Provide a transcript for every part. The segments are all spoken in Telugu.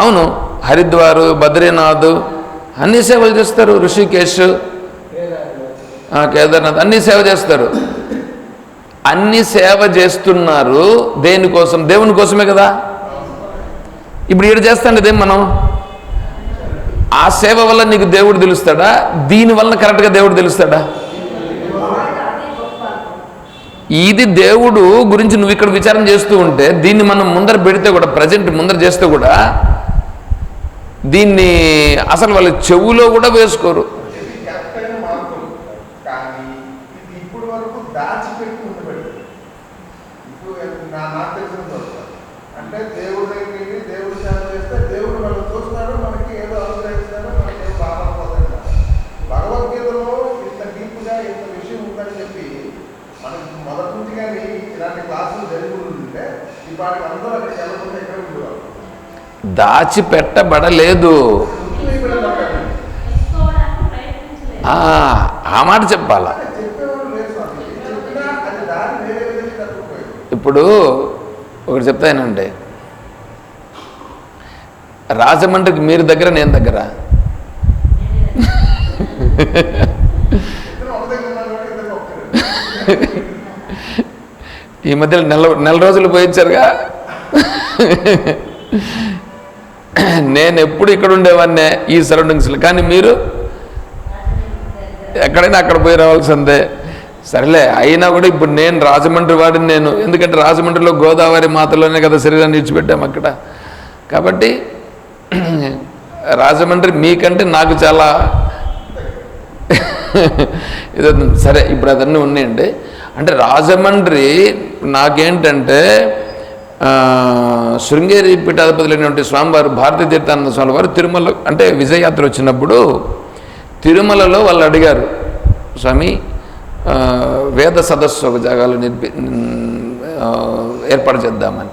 అవును హరిద్వారు బద్రీనాథ్ అన్ని సేవలు చేస్తారు ఋషికేశ్ కేదార్నాథ్ అన్ని సేవ చేస్తారు. అన్ని సేవ చేస్తున్నారు దేనికోసం? దేవుని కోసమే కదా? ఇప్పుడు ఈడ చేస్తాండి ఇదేం మనం? ఆ సేవ వల్ల నీకు దేవుడు తెలుస్తాడా? దీని వల్ల కరెక్ట్గా దేవుడు తెలుస్తాడా? ఇది దేవుడు గురించి నువ్వు ఇక్కడ విచారం చేస్తూ ఉంటే దీన్ని మనం ముందర పెడితే కూడా ప్రజెంట్ ముందర చేస్తే కూడా దీన్ని అసలు వాళ్ళ చెవులో కూడా వేసుకోరు ఇది కరెక్ట్ అయిన మార్పులు కానీ ఇది ఇప్పుడు వరకు దాచిపెట్టి ఉండబెట్టు ఇప్పుడు నా నాకు తెలిసిన చోట అంటే దేవుడి దగ్గరికి వెళ్ళి దేవుడి సేవ చేస్తే దేవుడు మనం చూస్తున్నాడు మనకి ఏదో అనుగ్రహిస్తాడు మనకి ఏదో బాధపడుతుంది భగవద్గీతలో ఇంత డీప్గా ఇంత విషయం ఉందని చెప్పి మనకి మొదటి నుంచి కానీ ఇలాంటి క్లాసులు జరిగి ఉంటే ఇప్పటికి అందరూ అక్కడికి వెళ్ళకుండా ఎక్కడ ఉండేవారు దాచిపెట్టబడలేదు. ఆ మాట చెప్పాల? ఇప్పుడు ఒకటి చెప్తానండి రాజమండ్రికి మీరు దగ్గర నేను దగ్గర? ఈ మధ్యలో నెల నెల రోజులు పోయించారుగా? నేను ఎప్పుడు ఇక్కడ ఉండేవాడినే ఈ సరౌండింగ్స్లో. కానీ మీరు ఎక్కడైనా అక్కడ పోయి రావాల్సిందే. సరేలే అయినా కూడా ఇప్పుడు నేను రాజమండ్రి వాడిని నేను. ఎందుకంటే రాజమండ్రిలో గోదావరి మాతలోనే కదా శరీరాన్ని ఇచ్చిపెట్టాము అక్కడ. కాబట్టి రాజమండ్రి మీకంటే నాకు చాలా ఇది సరే ఇప్పుడు అదన్నీ ఉన్నాయండి. అంటే రాజమండ్రి నాకేంటంటే శృంగేరి పీఠాధిపతులైనటువంటి స్వామివారు భారతీయ తీర్థానంద స్వామి వారు తిరుమల అంటే విజయయాత్ర వచ్చినప్పుడు తిరుమలలో వాళ్ళు అడిగారు స్వామి వేద సదస్సు ఒక జాగాలో నిర్పి ఏర్పాటు చేద్దామని.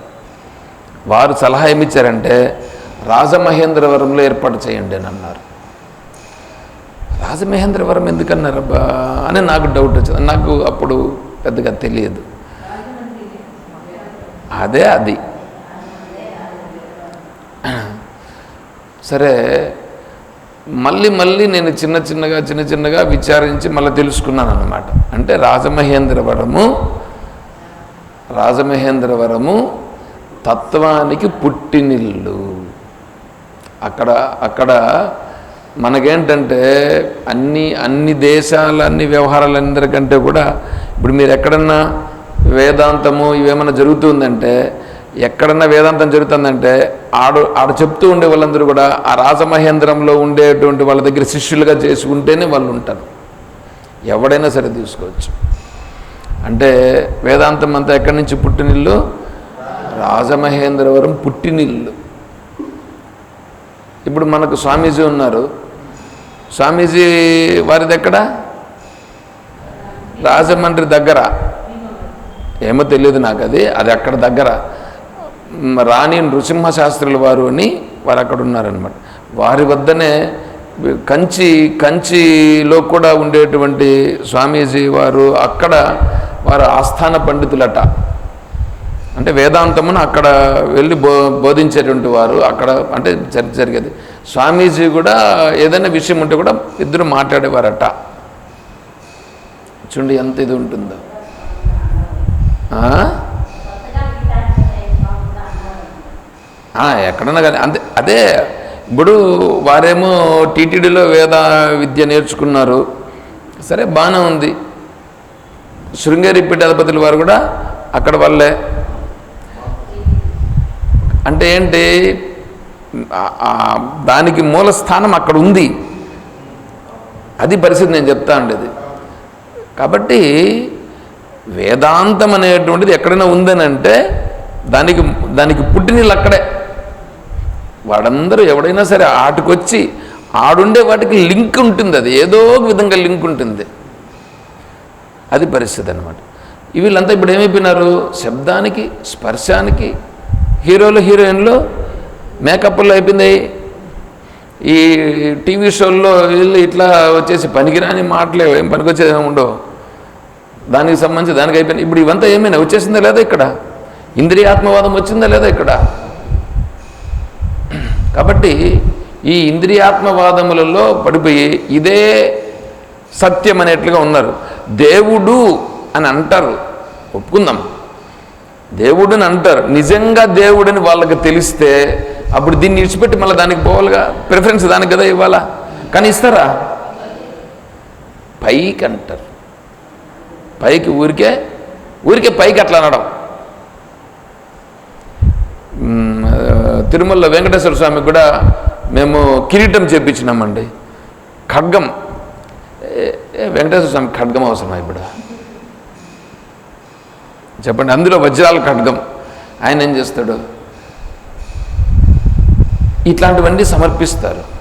వారు సలహా ఏమిచ్చారంటే రాజమహేంద్రవరంలో ఏర్పాటు చేయండి అని అన్నారు. రాజమహేంద్రవరం ఎందుకన్నారబ్బా? అని నాకు డౌట్ వచ్చింది. నాకు అప్పుడు పెద్దగా తెలియదు. అదే అది. సరే మళ్ళీ మళ్ళీ నేను చిన్న చిన్నగా చిన్న చిన్నగా విచారించి మళ్ళీ తెలుసుకున్నాను అనమాట అంటే రాజమహేంద్రవరము రాజమహేంద్రవరము తత్వానికి పుట్టినిల్లు. అక్కడ అక్కడ మనకేంటంటే అన్ని అన్ని దేశాల అన్ని వ్యవహారాలందరికంటే కూడా ఇప్పుడు మీరు ఎక్కడన్నా వేదాంతము ఇవేమైనా జరుగుతుందంటే ఎక్కడన్నా వేదాంతం జరుగుతుందంటే ఆడు ఆడ చెప్తూ ఉండే వాళ్ళందరూ కూడా ఆ రాజమహేంద్రంలో ఉండేటువంటి వాళ్ళ దగ్గర శిష్యులుగా చేసుకుంటేనే వాళ్ళు ఉంటారు. ఎవడైనా సరే తీసుకోవచ్చు. అంటే వేదాంతం అంతా ఎక్కడి నుంచి పుట్టినిల్లు రాజమహేంద్రవరం పుట్టినిల్లు ఇప్పుడు మనకు స్వామీజీ ఉన్నారు. స్వామీజీ వారిది ఎక్కడ? రాజమండ్రి దగ్గర. ఏమో తెలియదు నాకు అది. అది అక్కడ దగ్గర రాణి నృసింహ శాస్త్రుల వారు అని వారు అక్కడ ఉన్నారనమాట వారి వద్దనే కంచి కంచిలో కూడా ఉండేటువంటి స్వామీజీ వారు అక్కడ వారు ఆస్థాన పండితులట. అంటే వేదాంతమును అక్కడ వెళ్ళి బో బోధించేటువంటి వారు అక్కడ అంటే చర్చ జరిగేది. స్వామీజీ కూడా ఏదైనా విషయం ఉంటే కూడా ఇద్దరు మాట్లాడేవారట. చూడండి ఎంత ఇది ఉంటుందో ఆ? కొత్తగా విచారించే స్వామి అన్నారు ఆ, ఎక్కడన్నా కానీ అంతే అదే ఇప్పుడు వారేమో టీటీడీలో వేద విద్య నేర్చుకున్నారు. సరే బాగానే ఉంది. శృంగేరి పీఠాధిపతుల వారు కూడా అక్కడ వాళ్ళే. అంటే ఏంటి? దానికి మూల స్థానం అక్కడ ఉంది. అది పరిస్థితి నేను చెప్తా ఉండేది. కాబట్టి వేదాంతం అనేటువంటిది ఎక్కడైనా ఉందని అంటే దానికి దానికి పుట్టినీళ్ళు అక్కడే వాడందరూ ఎవడైనా సరే ఆటకొచ్చి ఆడుండే వాటికి లింక్ ఉంటుంది అది ఏదో ఒక విధంగా లింక్ ఉంటుంది. అది పరిస్థితి అనమాట వీళ్ళంతా ఇప్పుడు ఏమైపోయినారు? శబ్దానికి స్పర్శానికి హీరోలు హీరోయిన్లు మేకప్లో అయిపోయింది ఈ టీవీ షోల్లో వీళ్ళు ఇట్లా వచ్చేసి పనికిరాని మాటలే ఏం పనికొచ్చేది ఏమి ఉండవు. దానికి సంబంధించి దానికి అయిపోయింది ఇప్పుడు ఇవంతా ఏమైనా వచ్చేసిందా లేదా ఇక్కడ? ఇంద్రియాత్మవాదం వచ్చిందా లేదా ఇక్కడ? కాబట్టి ఈ ఇంద్రియాత్మవాదములలో పడిపోయి ఇదే సత్యం అనేట్లుగా ఉన్నారు. దేవుడు అని అంటారు. ఒప్పుకుందాం. దేవుడని అంటారు. నిజంగా దేవుడని వాళ్ళకి తెలిస్తే అప్పుడు దీన్ని విడిచిపెట్టి మళ్ళీ దానికి పోవాలిగా? ప్రిఫరెన్స్ దానికి కదా ఇవ్వాలా? కానీ ఇస్తారా? పైకి అంటారు. పైకి ఊరికే ఊరికే పైకి అట్లా అనడం. తిరుమల వెంకటేశ్వర స్వామికి కూడా మేము కిరీటం చేపించినామండి. ఖడ్గం. ఏ- వెంకటేశ్వర స్వామి ఖడ్గం అవసరమా ఇప్పుడు? చెప్పండి అందులో వజ్రాల ఖడ్గం. ఆయన ఏం చేస్తాడు? ఇట్లాంటివన్నీ సమర్పిస్తారు.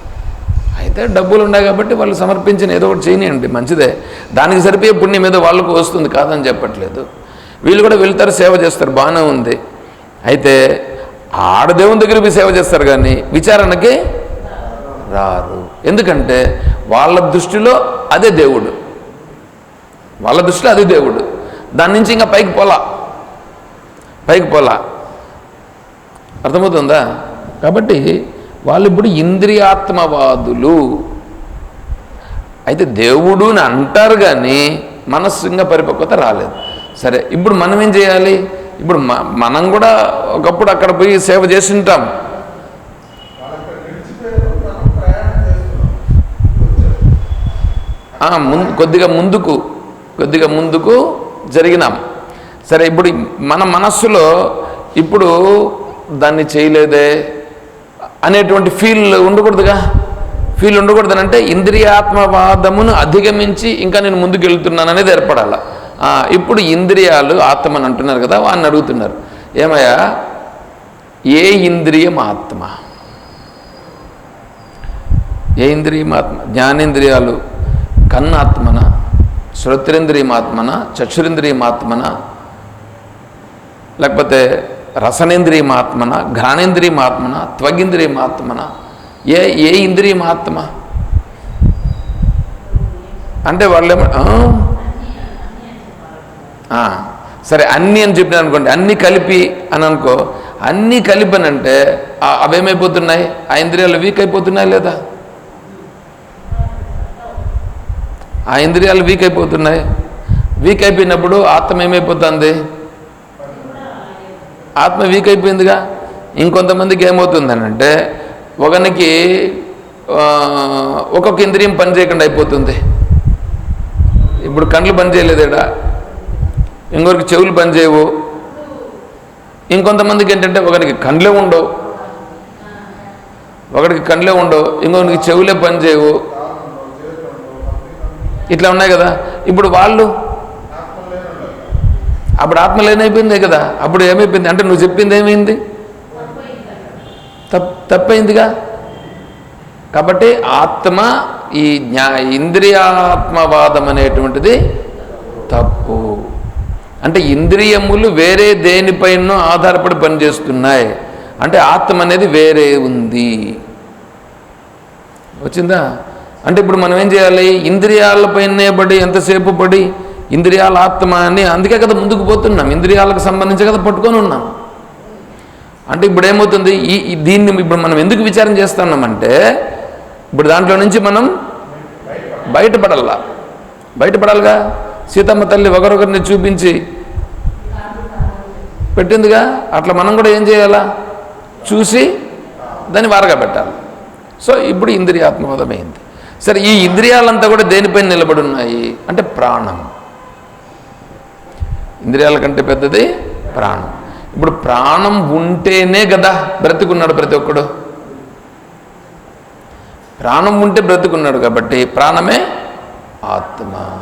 అయితే డబ్బులు ఉన్నాయి కాబట్టి వాళ్ళు సమర్పించిన ఏదో ఒకటి చేయనియండి మంచిదే. దానికి సరిపోయే పుణ్యం ఏదో వాళ్ళకు వస్తుంది కాదని చెప్పట్లేదు. వీళ్ళు కూడా వెళ్తారు సేవ చేస్తారు బాగానే ఉంది. అయితే ఆడదేవుని దగ్గర పోయి సేవ చేస్తారు కానీ విచారణకి రారు. ఎందుకంటే వాళ్ళ దృష్టిలో అదే దేవుడు. వాళ్ళ దృష్టిలో అదే దేవుడు. దాని నుంచి ఇంకా పైకి పోలా. పైకి పోలా. అర్థమవుతుందా? కాబట్టి వాళ్ళు ఇప్పుడు ఇంద్రియాత్మవాదులు. అయితే దేవుడు అని అంటారు కానీ మనస్సు ఇంకా పరిపక్వత రాలేదు. సరే ఇప్పుడు మనం ఏం చేయాలి? ఇప్పుడు మ- మనం కూడా ఒకప్పుడు అక్కడ పోయి సేవ చేసి ఉంటాం ముందు కొద్దిగా ముందుకు కొద్దిగా ముందుకు జరిగినాం. సరే ఇప్పుడు మన మనస్సులో ఇప్పుడు దాన్ని చేయలేదే? అనేటువంటి ఫీల్ ఉండకూడదుగా. ఫీల్ ఉండకూడదు అంటే ఇంద్రియాత్మవాదమును అధిగమించి ఇంకా నేను ముందుకు వెళ్తున్నాను అనేది ఏర్పడాల. ఇప్పుడు ఇంద్రియాలు ఆత్మని అంటున్నారు కదా వాడిని అడుగుతున్నారు. ఏమయ్యా? ఏ ఇంద్రియం ఆత్మ? ఏ ఇంద్రియమాత్మ జ్ఞానేంద్రియాలు కన్నాత్మన? శ్రోత్రేంద్రియమాత్మన చక్షురింద్రియమాత్మన లేకపోతే రసనేంద్రియమాత్మన ఘ్రాణేంద్రియమాత్మన త్వగింద్రియమాత్మన ఏ ఏ ఇంద్రియమాత్మ? అంటే వాళ్ళేమో "ఆ? సరే అన్నీ అని చెప్పిన అనుకోండి అన్నీ కలిపి అని అనుకో అన్నీ కలిపి అని అంటే అవేమైపోతున్నాయి? ఆ ఇంద్రియాలు వీక్ అయిపోతున్నాయి లేదా? ఆ ఇంద్రియాలు వీక్ అయిపోతున్నాయి. వీక్ అయిపోయినప్పుడు ఆత్మ ఏమైపోతుంది? ఆత్మ వీక్ అయిపోయిందిగా. ఇంకొంతమందికి ఏమవుతుందనంటే ఒకనికి ఒక్కొక్క ఇంద్రియం పని చేయకుండా అయిపోతుంది. ఇప్పుడు కళ్ళు పని చేయలేదేడా? ఇంకొకరికి చెవులు పని చేయవు. ఇంకొంతమందికి ఏంటంటే ఒకరికి కండ్లే ఉండవు. ఒకరికి కండ్లే ఉండవు ఇంకొకరికి చెవులే పని చేయవు. ఇట్లా ఉన్నాయి కదా. ఇప్పుడు వాళ్ళు అప్పుడు ఆత్మ లేనైపోయిందే కదా అప్పుడు ఏమైపోయింది? అంటే నువ్వు చెప్పింది ఏమైంది? తప్ తప్పైందిగా? కాబట్టి ఆత్మ ఈ జ్ఞా ఇంద్రియాత్మవాదం అనేటువంటిది తప్పు. అంటే ఇంద్రియములు వేరే దేనిపైనో ఆధారపడి పనిచేస్తున్నాయి. అంటే ఆత్మ అనేది వేరే ఉంది. వచ్చిందా? అంటే ఇప్పుడు మనం ఏం చేయాలి? ఇంద్రియాలపైనే పడి ఎంతసేపు పడి ఇంద్రియాల ఆత్మ అని అందుకే కదా ముందుకు పోతున్నాం. ఇంద్రియాలకు సంబంధించి కదా పట్టుకొని ఉన్నాం. అంటే ఇప్పుడు ఏమవుతుంది ఈ దీన్ని ఇప్పుడు మనం ఎందుకు విచారం చేస్తున్నామంటే ఇప్పుడు దాంట్లో నుంచి మనం బయటపడాలా బయటపడాలిగా? సీతమ్మ తల్లి ఒకరొకరిని చూపించి పెట్టిందిగా? అట్లా మనం కూడా ఏం చేయాలా? చూసి దాన్ని వారగా పెట్టాలి. సో ఇప్పుడు ఇంద్రియాత్మబోధమైంది. సరే ఈ ఇంద్రియాలంతా కూడా దేనిపైన నిలబడి ఉన్నాయి? అంటే ప్రాణం. ఇంద్రియాల కంటే పెద్దది ప్రాణం. ఇప్పుడు ప్రాణం ఉంటేనే కదా బ్రతుకున్నాడు ప్రతి ఒక్కడు. ప్రాణం ఉంటే బ్రతుకున్నాడు కాబట్టి ప్రాణమే ఆత్మ.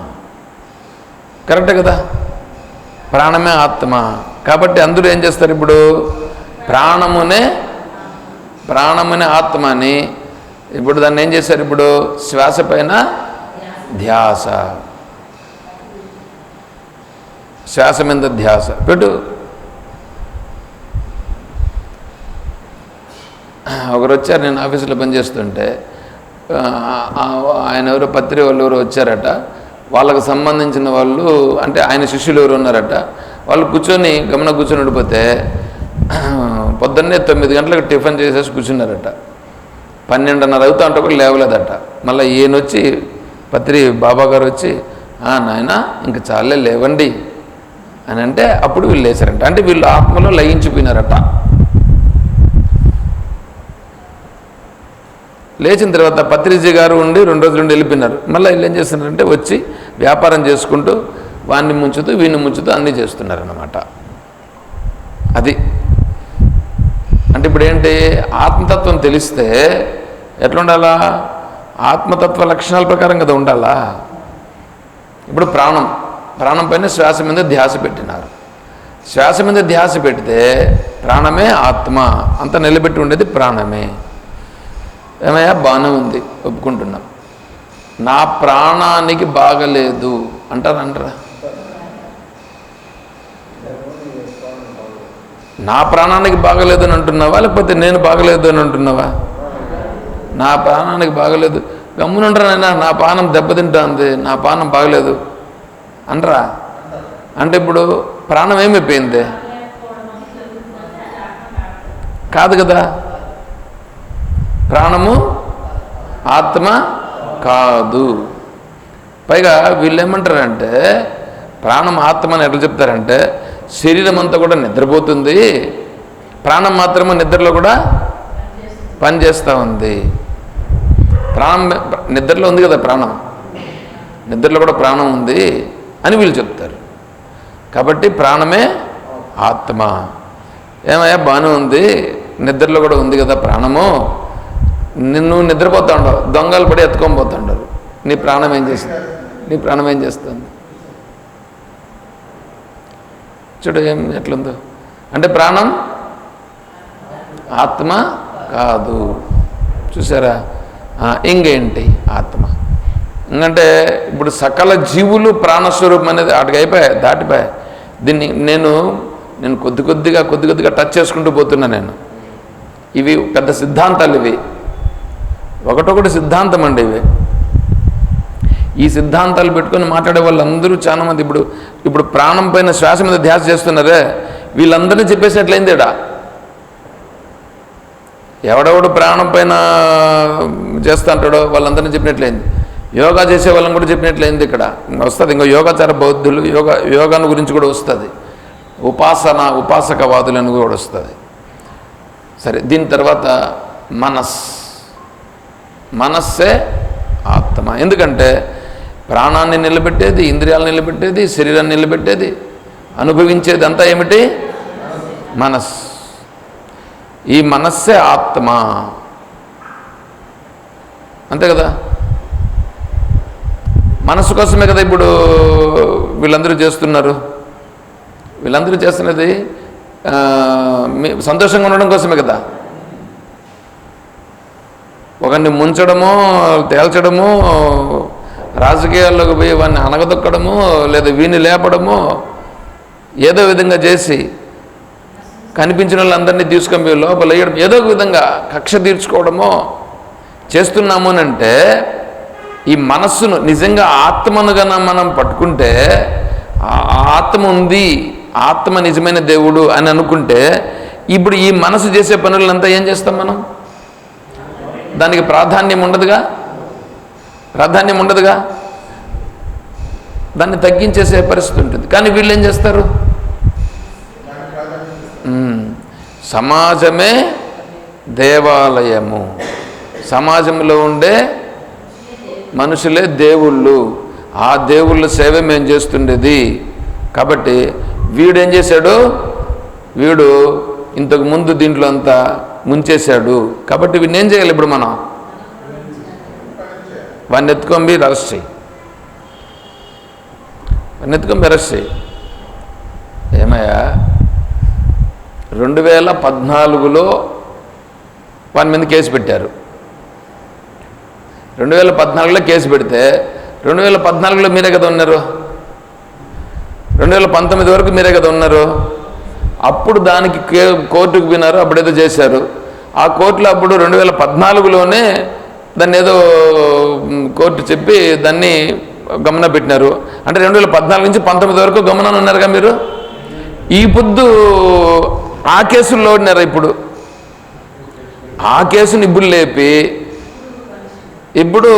కరెక్టే కదా? ప్రాణమే ఆత్మ. కాబట్టి అందరూ ఏం చేస్తారు ఇప్పుడు? ప్రాణమునే ప్రాణమునే ఆత్మ అని ఇప్పుడు దాన్ని ఏం చేశారు ఇప్పుడు? శ్వాస పైన ధ్యాస. శ్వాస మీద ధ్యాస. పెట్టు. ఒకరు వచ్చారు నేను ఆఫీసులో పనిచేస్తుంటే ఆయన ఎవరో పత్రి వాళ్ళు ఎవరో వచ్చారట. వాళ్ళకు సంబంధించిన వాళ్ళు అంటే ఆయన శిష్యులు ఎవరు ఉన్నారట. వాళ్ళు కూర్చొని గమన కూర్చొని ఉండిపోతే పొద్దున్నే తొమ్మిది గంటలకు టిఫిన్ చేసేసి కూర్చున్నారట. పన్నెండున్నర అవుతా అంటే కూడా లేవలేదట. మళ్ళీ ఈయన వచ్చి పత్రి బాబా గారు వచ్చి నాయన నాయనా ఇంక చాలే లేవండి. అని అంటే అప్పుడు వీళ్ళు లేచారంట. అంటే వీళ్ళు ఆత్మలో లయించిపోయినారట. లేచిన తర్వాత పత్రిజీ గారు ఉండి రెండు రోజులు ఉండి వెళ్ళిపోయినారు. మళ్ళీ వీళ్ళు ఏం చేస్తున్నారంటే వచ్చి వ్యాపారం చేసుకుంటూ వాడిని ముంచుతూ వీడిని ముంచుతూ అన్నీ చేస్తున్నారన్నమాట. అది. అంటే ఇప్పుడు ఏంటి? ఆత్మతత్వం తెలిస్తే ఎట్లా ఉండాలా? ఆత్మతత్వ లక్షణాల ప్రకారం కదా ఉండాలా? ఇప్పుడు ప్రాణం. ప్రాణం పైన శ్వాస మీద ధ్యాస పెట్టినారు. శ్వాస మీద ధ్యాస పెడితే ప్రాణమే ఆత్మ. అంత నిలబెట్టి ఉండేది ప్రాణమే. ఏమయ్యా? బాగానే ఉంది. ఒప్పుకుంటున్నాం. నా ప్రాణానికి బాగలేదు. అంటారంటారా? అంటారా నా ప్రాణానికి బాగలేదు అని అంటున్నావా? లేకపోతే నేను బాగలేదు అని అంటున్నావా? నా ప్రాణానికి బాగలేదు. గమ్మునుంటానైనా నా పానం దెబ్బతింటుంది. నా పానం బాగలేదు. అనరా అంటే ఇప్పుడు ప్రాణం ఏమైపోయింది కాదు కదా. ప్రాణము ఆత్మ కాదు. పైగా వీళ్ళు ఏమంటారంటే ప్రాణం ఆత్మ అని ఎట్లా చెప్తారంటే శరీరం అంతా కూడా నిద్రపోతుంది. ప్రాణం మాత్రమే నిద్రలో కూడా పనిచేస్తూ ఉంది. ప్రాణం నిద్రలో ఉంది కదా ప్రాణం. నిద్రలో కూడా ప్రాణం ఉంది. అని వీళ్ళు చెప్తారు. కాబట్టి ప్రాణమే ఆత్మ. ఏమయ్యా బాగానే ఉంది. నిద్రలో కూడా ఉంది కదా ప్రాణము. నిన్ను నిద్రపోతా ఉండవు దొంగలు పడి ఎత్తుకొని పోతుంటారు నీ ప్రాణం ఏం చేస్తుంది? నీ ప్రాణం ఏం చేస్తుంది? చూడు ఏం ఎట్లుందో. అంటే ప్రాణం ఆత్మ కాదు. చూసారా? ఇంకేంటి ఆత్మ? ఎందుకంటే ఇప్పుడు సకల జీవులు ప్రాణస్వరూపం అనేది అటుగా అయిపోయాయి దాటిపోయాయి. దీన్ని నేను నేను కొద్ది కొద్దిగా కొద్ది కొద్దిగా టచ్ చేసుకుంటూ పోతున్నా నేను. ఇవి పెద్ద సిద్ధాంతాలు ఇవి. ఒకటొకటి సిద్ధాంతం అండి ఇవి. ఈ సిద్ధాంతాలు పెట్టుకొని మాట్లాడే వాళ్ళందరూ చాలా మంది ఇప్పుడు ఇప్పుడు ప్రాణం పైన శ్వాస మీద ధ్యాస చేస్తున్నారే వీళ్ళందరినీ చెప్పేసినట్లయింది ఇడా ఎవడెవడు ప్రాణం పైన చేస్తా అంటాడో వాళ్ళందరినీ చెప్పినట్లయింది. యోగా చేసే వాళ్ళని కూడా చెప్పినట్లయింది ఇక్కడ. ఇంకా వస్తుంది. ఇంకా యోగాచార బౌద్ధులు యోగా యోగాను గురించి కూడా వస్తుంది. ఉపాసన ఉపాసకవాదులను కూడా వస్తుంది. సరే దీని తర్వాత మనస్. మనస్సే ఆత్మ. ఎందుకంటే ప్రాణాన్ని నిలబెట్టేది ఇంద్రియాలను నిలబెట్టేది శరీరాన్ని నిలబెట్టేది. అనుభవించేది అంతా ఏమిటి? మనస్. ఈ మనస్సే ఆత్మ. అంతే కదా? మనసు కోసమే కదా ఇప్పుడు వీళ్ళందరూ చేస్తున్నారు? వీళ్ళందరూ చేస్తున్నది మీ సంతోషంగా ఉండడం కోసమే కదా? ఒకరిని ముంచడము తేల్చడము రాజకీయాల్లోకి పోయి వాడిని అనగదొక్కడము లేదా వీని లేపడము ఏదో విధంగా చేసి కనిపించిన వాళ్ళందరినీ తీసుకొని లోపల వేయడం ఏదో ఒక విధంగా కక్ష తీర్చుకోవడమో చేస్తున్నాము అని అంటే ఈ మనస్సును నిజంగా ఆత్మను గన మనం పట్టుకుంటే ఆత్మ ఉంది ఆత్మ నిజమైన దేవుడు అని అనుకుంటే ఇప్పుడు ఈ మనసు చేసే పనులంతా ఏం చేస్తాం మనం? దానికి ప్రాధాన్యం ఉండదుగా? ప్రాధాన్యం ఉండదుగా? దాన్ని తగ్గించేసే పరిస్థితి ఉంటుంది. కానీ వీళ్ళు ఏం చేస్తారు? సమాజమే దేవాలయము. సమాజంలో ఉండే మనుషులే దేవుళ్ళు. ఆ దేవుళ్ళ సేవ మేము చేస్తుండేది. కాబట్టి వీడేం చేశాడు? వీడు ఇంతకు ముందు దీంట్లో అంతా ముంచేశాడు. కాబట్టి వీడిని ఏం చేయాలి ఇప్పుడు మనం? వాడిని ఎత్తుకొని మీరు అరెస్ట్ చేయి. వాడిని ఎత్తుకొని అరెస్ట్ చేయి. ఏమయ్యా? రెండు వేల పద్నాలుగులో వాని మీద కేసు పెట్టారు. రెండు వేల పద్నాలుగులో కేసు పెడితే రెండు వేల పద్నాలుగులో మీరే కదా ఉన్నారు? రెండు వేల పంతొమ్మిది వరకు మీరే కదా ఉన్నారు? అప్పుడు దానికి కే కోర్టుకు పోయినారు అప్పుడేదో చేశారు. ఆ కోర్టులో అప్పుడు రెండు వేల పద్నాలుగులోనే దాన్ని ఏదో కోర్టు చెప్పి దాన్ని గమన పెట్టినారు. అంటే రెండు వేల పద్నాలుగు నుంచి పంతొమ్మిది వరకు గమనం ఉన్నారుగా మీరు? ఈ పొద్దు ఆ కేసుల్లో ఉన్నారు ఇప్పుడు? ఆ కేసు నిబ్బులు లేపి ఇప్పుడు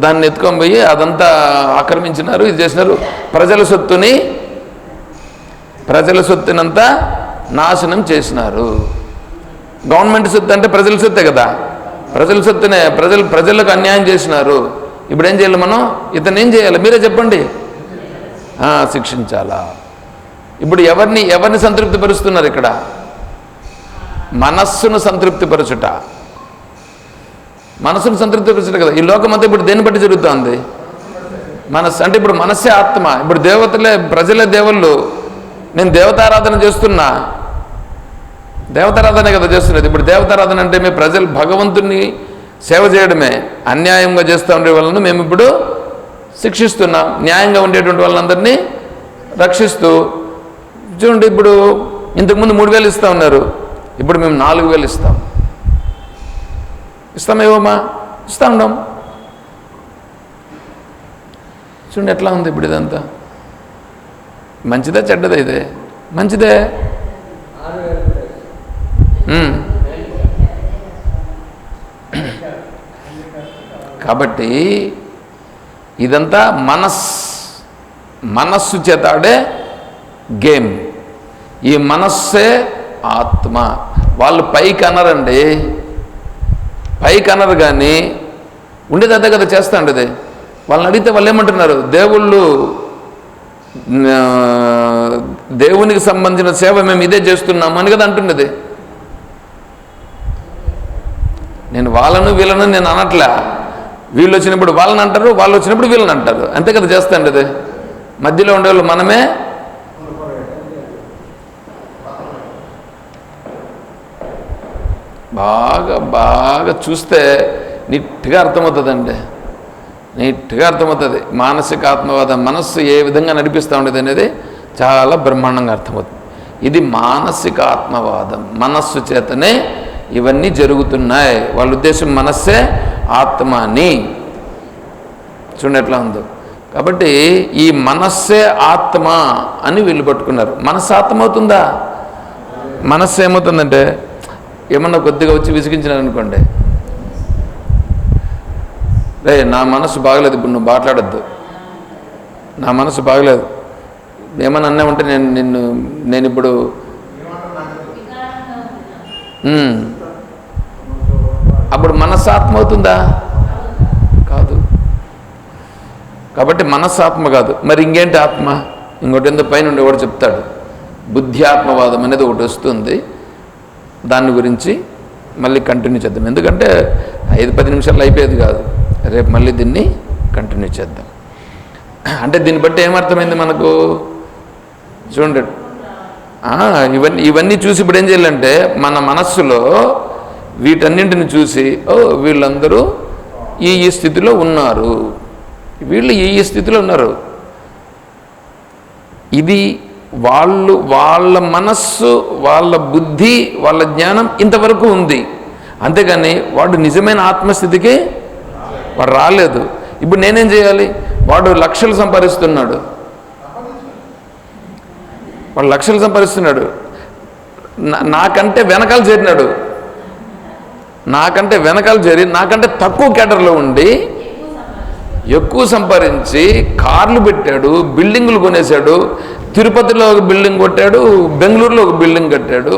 దాన్ని ఎత్తుకొని పోయి అదంతా ఆక్రమించినారు ఇది చేసినారు. ప్రజల సొత్తుని ప్రజల సొత్తునంతా నాశనం చేసినారు. గవర్నమెంట్ సొత్తు అంటే ప్రజల సొత్తే కదా. ప్రజల సొత్తునే ప్రజలు ప్రజలకు అన్యాయం చేసినారు. ఇప్పుడు ఏం చేయాలి మనం? ఇతను ఏం చేయాలి? మీరే చెప్పండి. శిక్షించాలా? ఇప్పుడు ఎవరిని ఎవరిని సంతృప్తిపరుస్తున్నారు ఇక్కడ? మనస్సును సంతృప్తిపరచుట. మనసును సంతృప్తిపరచడం కదా ఈ లోకం అంతా ఇప్పుడు దేన్ని బట్టి జరుగుతోంది? మనస్సు అంటే ఇప్పుడు మనస్సే ఆత్మ. ఇప్పుడు దేవతలే ప్రజలే దేవుళ్ళు. నేను దేవతారాధన చేస్తున్నా. దేవతారాధనే కదా చేస్తున్నది. ఇప్పుడు దేవతారాధన అంటే మేము ప్రజలు భగవంతుని సేవ చేయడమే. అన్యాయంగా చేస్తూ ఉండే వాళ్ళను మేము ఇప్పుడు శిక్షిస్తున్నాం. న్యాయంగా ఉండేటువంటి వాళ్ళందరినీ రక్షిస్తూ. చూడండి ఇప్పుడు ఇంతకుముందు మూడు వేలు ఇస్తా ఉన్నారు. ఇప్పుడు మేము నాలుగు వేలు ఇస్తాం. ఇస్తామేవమ్మా ఇస్తా ఉండం చూడండి ఎట్లా ఉంది ఇప్పుడు ఇదంతా. మంచిదే చెడ్డదే ఇదే? మంచిదే? కాబట్టి ఇదంతా మనస్ మనస్సు చేత ఆడే గేమ్. ఈ మనస్సే ఆత్మ. వాళ్ళు పైకి అనరండి పైకి అనరు కానీ ఉండేది అదే కదా చేస్తా ఉండేది. వాళ్ళని అడిగితే వాళ్ళు ఏమంటున్నారు? దేవుళ్ళు దేవునికి సంబంధించిన సేవ మేము ఇదే చేస్తున్నాము అని కదా అంటుండేది. నేను వాళ్ళను వీళ్ళను నేను అనట్లే. వీళ్ళు వచ్చినప్పుడు వాళ్ళని అంటారు వాళ్ళు వచ్చినప్పుడు వీళ్ళని అంటారు. అంతే కదా చేస్తాండి అది మధ్యలో ఉండేవాళ్ళు మనమే బాగా బాగా చూస్తే నీట్గా అర్థమవుతుందండి. నీట్గా అర్థమవుతుంది. మానసిక ఆత్మవాదం మనస్సు ఏ విధంగా నడిపిస్తూ ఉండేది అనేది చాలా బ్రహ్మాండంగా అర్థమవుతుంది. ఇది మానసిక ఆత్మవాదం. మనస్సు చేతనే ఇవన్నీ జరుగుతున్నాయి. వాళ్ళ ఉద్దేశం మనస్సే ఆత్మ అని. చూడండి ఎట్లా ఉందో. కాబట్టి ఈ మనస్సే ఆత్మ అని వీళ్ళు పట్టుకున్నారు. మనస్సు ఆత్మ అవుతుందా? మనస్సు ఏమవుతుందంటే ఏమన్నా కొద్దిగా వచ్చి విసిగించినారు అనుకోండి రే నా మనసు బాగలేదు ఇప్పుడు నువ్వు మాట్లాడద్దు. నా మనసు బాగలేదు. ఏమన్నా అన్నా ఉంటే నేను నిన్ను నేను ఇప్పుడు అప్పుడు మనస్సు ఆత్మ అవుతుందా కాదు. కాబట్టి మనస్సాత్మ కాదు. మరి ఇంకేంటి ఆత్మ? ఇంకోటి ఎందుకు పైన ఉండి చెప్తాడు. బుద్ధి ఆత్మవాదం అనేది ఒకటి వస్తుంది. దాని గురించి మళ్ళీ కంటిన్యూ చేద్దాం. ఎందుకంటే ఐదు పది నిమిషాలు అయిపోయేది కాదు. రేపు మళ్ళీ దీన్ని కంటిన్యూ చేద్దాం. అంటే దీన్ని బట్టి ఏమర్థమైంది మనకు? చూడండి. ఇవన్నీ ఇవన్నీ చూసి ఇప్పుడు ఏం చేయాలంటే మన మనస్సులో వీటన్నింటిని చూసి ఓ వీళ్ళందరూ ఈ ఈ స్థితిలో ఉన్నారు. వీళ్ళు ఈ ఈ స్థితిలో ఉన్నారు. ఇది వాళ్ళు వాళ్ళ మనస్సు వాళ్ళ బుద్ధి వాళ్ళ జ్ఞానం ఇంతవరకు ఉంది. అంతేగాని వాడు నిజమైన ఆత్మస్థితికి వాడు రాలేదు. ఇప్పుడు నేనేం చేయాలి? వాడు లక్షలు సంపాదిస్తున్నాడు. వాడు లక్షలు సంపాదిస్తున్నాడు. నాకంటే వెనకాల చేరినాడు. నాకంటే వెనకాల చేరి నాకంటే తక్కువ కేటర్లో ఉండి ఎక్కువ సంపాదించి కార్లు పెట్టాడు బిల్డింగులు కొనేశాడు తిరుపతిలో ఒక బిల్డింగ్ కొట్టాడు బెంగళూరులో ఒక బిల్డింగ్ కట్టాడు.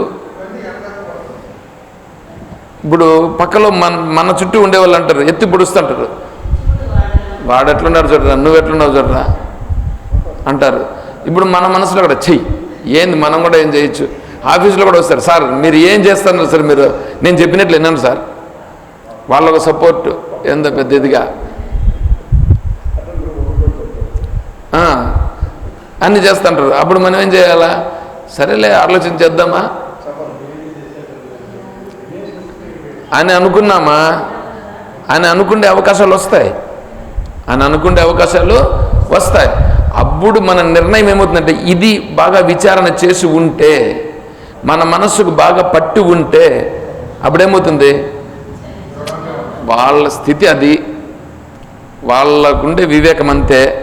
ఇప్పుడు పక్కలో మన మన చుట్టూ ఉండేవాళ్ళు అంటారు ఎత్తి పొడుస్తుంటారు వాడు ఎట్లున్నాడు చూడరా నువ్వు ఎట్లున్నావు చూడరా? అంటారు. ఇప్పుడు మన మనసులో కూడా చెయ్యి ఏంది మనం కూడా ఏం చేయొచ్చు? ఆఫీసులో కూడా వస్తారు సార్ మీరు ఏం చేస్తున్నారు సార్ మీరు? నేను చెప్పినట్లు విన్నాను సార్. వాళ్ళ సపోర్ట్ ఎంత పెద్ద ఇదిగా ఆ, అన్ని చేస్తుంటారు. అప్పుడు మనం ఏం చేయాలా? సరేలే ఆలోచన చేద్దామా? అని అనుకున్నామా? అని అనుకునే అవకాశాలు వస్తాయి. అని అనుకునే అవకాశాలు వస్తాయి. అప్పుడు మన నిర్ణయం ఏమవుతుందంటే ఇది బాగా విచారణ చేసి ఉంటే మన మనస్సుకు బాగా పట్టి ఉంటే అప్పుడేమవుతుంది? వాళ్ళ స్థితి అది. వాళ్ళకుండే వివేకం అంతే.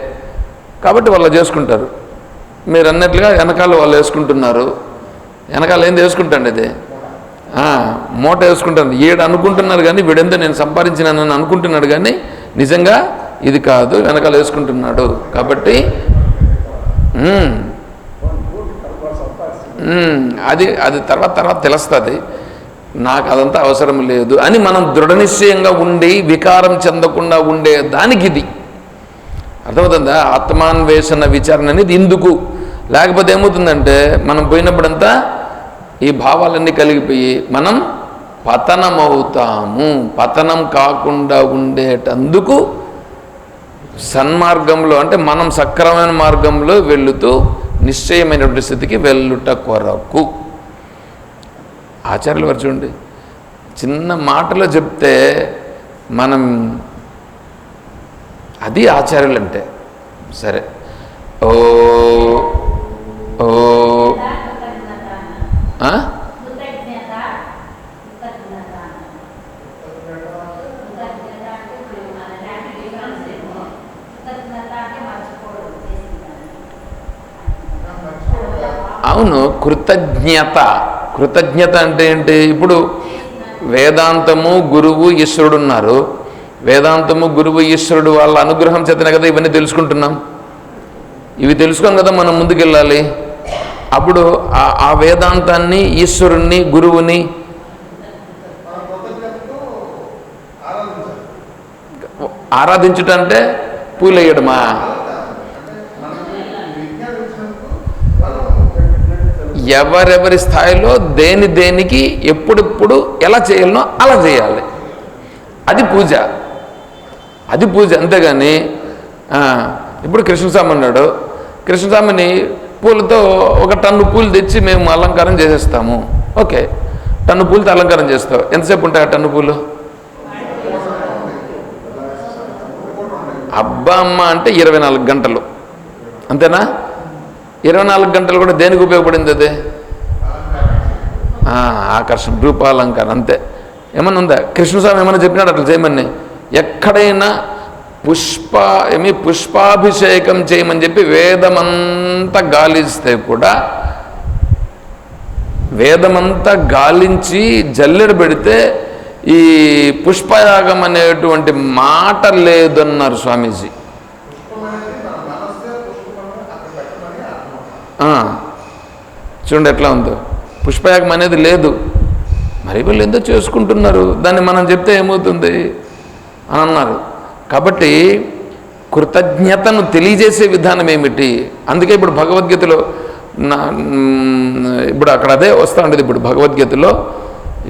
కాబట్టి వాళ్ళు చేసుకుంటారు. మీరు అన్నట్లుగా వెనకాల వాళ్ళు వేసుకుంటున్నారు. వెనకాల ఏంది వేసుకుంటాండి ఇది? మూట వేసుకుంటాను ఏడు అనుకుంటున్నారు కానీ వీడెంతో నేను సంపాదించినానని అనుకుంటున్నాడు కానీ నిజంగా ఇది కాదు వెనకాల వేసుకుంటున్నాడు. కాబట్టి అది అది తర్వాత తర్వాత తెలుస్తుంది. నాకు అదంతా అవసరం లేదు అని మనం దృఢ నిశ్చయంగా ఉండి వికారం చెందకుండా ఉండే దానికి ఇది. అర్థమవుతుందా? ఆత్మాన్వేషణ విచారణ అనేది ఇందుకు. లేకపోతే ఏమవుతుందంటే మనం పోయినప్పుడంతా ఈ భావాలన్నీ కలిగిపోయి మనం పతనమవుతాము. పతనం కాకుండా ఉండేటందుకు సన్మార్గంలో అంటే మనం సక్రమైన మార్గంలో వెళుతూ నిశ్చయమైనటువంటి స్థితికి వెళ్ళుట కొరకు. ఆచార్యులు వారు చూడండి చిన్న మాటలో చెప్తే మనం అది ఆచార్యులు అంటే సరే. ఓ ఓ. అవును కృతజ్ఞత. కృతజ్ఞత అంటే ఏంటి? ఇప్పుడు వేదాంతము గురువు ఈశ్వరుడు ఉన్నారు. వేదాంతము గురువు ఈశ్వరుడు వాళ్ళ అనుగ్రహం చేతనే కదా ఇవన్నీ తెలుసుకుంటున్నాం. ఇవి తెలుసుకోం కదా మనం ముందుకెళ్ళాలి. అప్పుడు ఆ- వేదాంతాన్ని ఈశ్వరుణ్ణి గురువుని ఆరాధించుటంటే పూలేయడమా ఎవరెవరి స్థాయిలో దేని దేనికి ఎప్పుడెప్పుడు ఎలా చేయాలనో అలా చేయాలి. అది పూజ. అది పూజ. అంతేగాని ఇప్పుడు కృష్ణస్వామి అన్నాడు. కృష్ణస్వామిని పూలతో ఒక టన్ను పూలు తెచ్చి మేము అలంకారం చేసేస్తాము. ఓకే. టన్ను పూలతో అలంకారం చేస్తావు. ఎంతసేపు ఉంటాయి ఆ టన్ను పూలు? అబ్బా అమ్మ అంటే ఇరవై నాలుగు గంటలు. అంతేనా? ఇరవై నాలుగు గంటలు కూడా దేనికి ఉపయోగపడింది అది? ఆకర్షణ రూపాలంకారం అంతే. ఏమన్నా ఉందా? కృష్ణస్వామి ఏమన్నా చెప్పినాడు అట్లా చేయమని? ఎక్కడైనా పుష్ప ఏమి పుష్పాభిషేకం చేయమని చెప్పి వేదమంతా గాలిస్తే కూడా వేదమంతా గాలించి జల్లెడ పెడితే ఈ పుష్పయాగం అనేటువంటి మాట లేదన్నారు స్వామీజీ. చూడండి ఎట్లా ఉందో. పుష్పయాగం అనేది లేదు. మరి వీళ్ళు ఎంతో చేసుకుంటున్నారు? దాన్ని మనం చెప్తే ఏమవుతుంది? అని అన్నారు కాబట్టి కృతజ్ఞతను తెలియజేసే విధానం ఏమిటి? అందుకే ఇప్పుడు భగవద్గీతలో నా ఇప్పుడు అక్కడ అదే వస్తూ ఉండేది ఇప్పుడు భగవద్గీతలో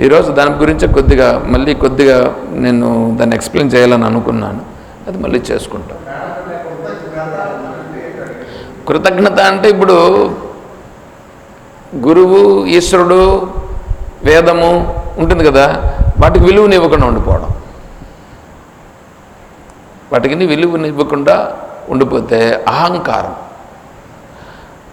ఈరోజు దాని గురించి కొద్దిగా మళ్ళీ కొద్దిగా నేను దాన్ని ఎక్స్ప్లెయిన్ చేయాలని అనుకున్నాను. అది మళ్ళీ చేసుకుంటాను కృతజ్ఞత అంటే ఇప్పుడు గురువు ఈశ్వరుడు వేదము ఉంటుంది కదా వాటికి విలువనివ్వకుండా ఉండిపోవడం. వాటికి విలువనివ్వకుండా ఉండిపోతే అహంకారం.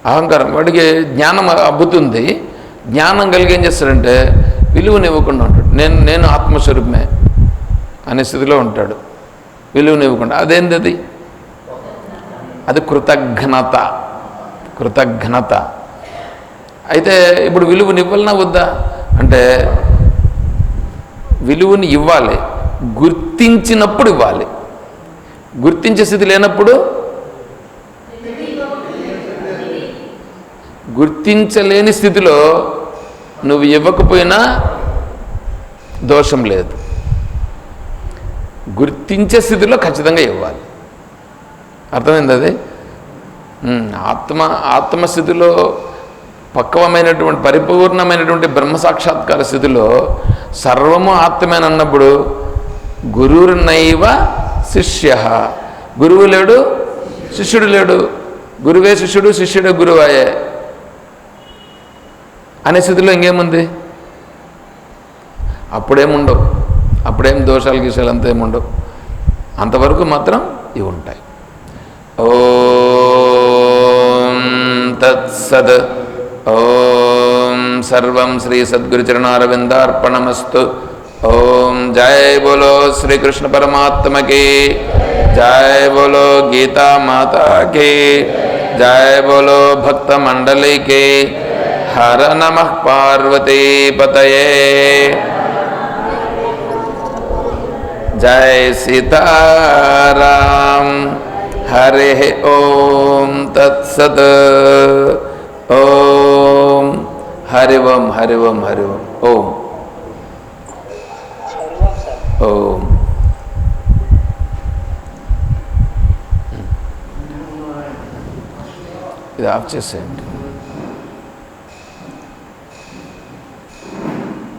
అహంకారం వాడికి జ్ఞానం అబ్బుతుంది. జ్ఞానం కలిగి ఏం చేస్తాడంటే విలువనివ్వకుండా ఉంటాడు. నేను నేను ఆత్మస్వరూపమే అనే స్థితిలో ఉంటాడు. విలువనివ్వకుండా అదేంది అది అది కృతజ్ఞత. కృతజ్ఞత. అయితే ఇప్పుడు విలువనివ్వాలన్నా వద్దా? అంటే విలువని ఇవ్వాలి. గుర్తించినప్పుడు ఇవ్వాలి. గుర్తించే స్థితి లేనప్పుడు గుర్తించలేని స్థితిలో నువ్వు ఇవ్వకపోయినా దోషం లేదు. గుర్తించే స్థితిలో ఖచ్చితంగా ఇవ్వాలి. అర్థమైంది అది? ఆత్మ ఆత్మస్థితిలో పక్వమైనటువంటి పరిపూర్ణమైనటువంటి బ్రహ్మ సాక్షాత్కార స్థితిలో సర్వము ఆత్మేనన్నప్పుడు గురువునైవ శిష్య. గురువు లేడు శిష్యుడు లేడు. గురువే శిష్యుడు శిష్యుడే గురువాయే. అనే స్థితిలో ఇంకేముంది? అప్పుడేముండవు. అప్పుడేం దోషాలు గీసాలు అంతా ఏముండవు. అంతవరకు మాత్రం ఇవి ఉంటాయి. ఓం తత్సద్. ఓం సర్వం శ్రీ సద్గురుచరణారవిందార్పణమస్తు. ओम जय बोलो श्री कृष्ण परमात्मा की। जय बोलो गीता माता की। जय बोलो भक्त मंडली की। हर नमः पार्वती पतये। जय सीताराम। हरे ओम तत्सत। ओम। हरि ओम हरि ओम हरि ओम ओम। ఇది ఆఫ్ చేసేయండి.